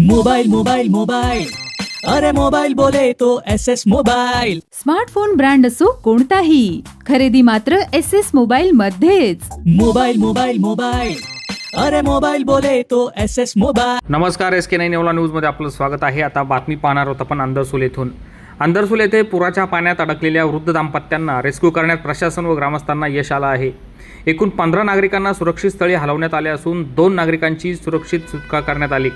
Mobile mobile mobile. अरे mobile बोले तो S S mobile. Smartphone brand असो कोणताही खरेदी मात्र एस एस मोबाईल मध्येच. Mobile mobile mobile. अरे मोबाइल बोले तो एस एस मोबाइल। नमस्कार एस के नाईन येवला न्यूजमध्ये आपलं स्वागत आहे. आता बातमी पाहणार आहोत आपण अंदरसूल येथून. अंदरसूल येथे पुराच्या पाण्यात अडकलेल्या वृद्ध दाम्पत्यांना रेस्क्यू करण्यात प्रशासन व ग्रामस्थांना यश आलं आहे. एकूण पंधरा नागरिकांना सुरक्षित स्थळी हलवण्यात आले असून दोन नागरिकांची सुरक्षित सुटका करण्यात आली.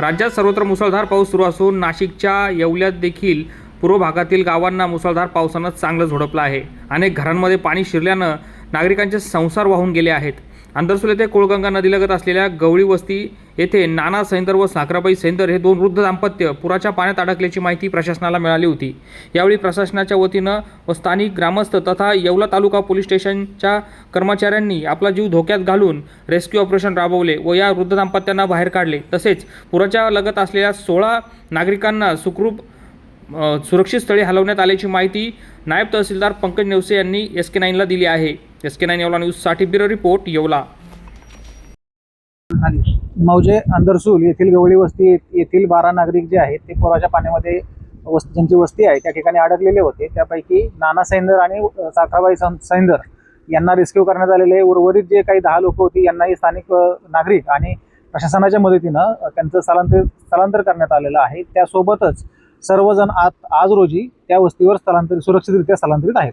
राज्यात सर्वत्र मुसळधार पाऊस सुरू असून नाशिकच्या येवल्यात देखील पूर्व भागातील गावांना मुसळधार पावसानं चांगलं झोडपलं आहे. अनेक घरांमध्ये पाणी शिरल्यानं नागरिकांचे संसार वाहून गेले आहेत. अंदरसूल येथे कोळगंगा नदीलगत असलेल्या गवळी वस्ती येथे नाना सैंदर व साखराबाई सैंदर हे दोन वृद्ध दाम्पत्य पुराच्या पाण्यात अडकल्याची माहिती प्रशासनाला मिळाली होती. यावेळी प्रशासनाच्या वतीनं व स्थानिक ग्रामस्थ तथा येवला तालुका पोलीस स्टेशनच्या कर्मचाऱ्यांनी आपला जीव धोक्यात घालून रेस्क्यू ऑपरेशन राबवले व या वृद्ध दाम्पत्यांना बाहेर काढले. तसेच पुराच्या लगत असलेल्या सोळा नागरिकांना सुखरूप सुरक्षित स्थळी हलवण्यात आल्याची माहिती नायब तहसीलदार पंकज नेवसे यांनी एस के नाईनला दिली आहे. एस के नाईन येवला न्यूजसाठी ब्युरो रिपोर्ट येवला. मौजे अंदरसूल येथील गवळी वस्ती येथील बारा नागरिक जे आहेत ते पुराच्या पाण्यामध्ये वस् ज्यांची वस्ती आहे त्या ठिकाणी अडकलेले होते. त्यापैकी नाना सैंदर आणि साखराबाई सैंदर यांना रेस्क्यू करण्यात आलेले उर्वरित जे काही दहा लोक होती यांनाही स्थानिक नागरिक आणि प्रशासनाच्या मदतीनं त्यांचं स्थलांतर स्थलांतर करण्यात आलेलं आहे. त्यासोबतच सर्वजण आत आज रोजी त्या वस्तीवर स्थलांतरित सुरक्षितरित्या स्थलांतरित आहेत.